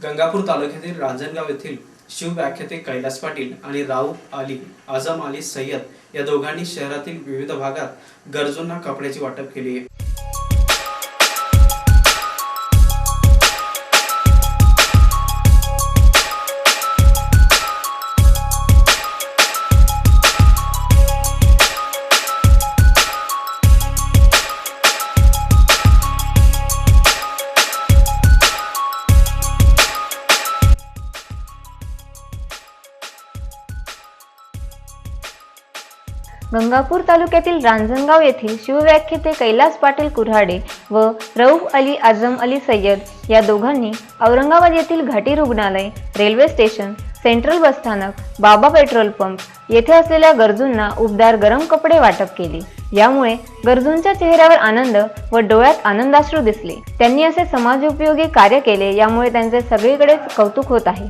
गंगापूर तालुक्यातील रांजणगाव येथील शिवव्याख्याते कैलास पाटील आणि राऊ अली आझम अली सय्यद या दोघांनी शहरातील विविध भागात गरजूंना कपड्याची वाटप केली आहे. गंगापूर तालुक्यातील रांजणगाव येथील शिवव्याख्याते कैलास पाटील कुऱ्हाडे व रऊफ अली आझम अली सय्यद या दोघांनी औरंगाबाद येथील घाटी रुग्णालय रेल्वे स्टेशन सेंट्रल बसस्थानक बाबा पेट्रोल पंप येथे असलेल्या गरजूंना उबदार गरम कपडे वाटप केले. यामुळे गरजूंच्या चेहऱ्यावर आनंद व डोळ्यात आनंदाश्रू दिसले. त्यांनी असे समाजोपयोगी कार्य केले यामुळे त्यांचे सगळीकडेच कौतुक होत आहे.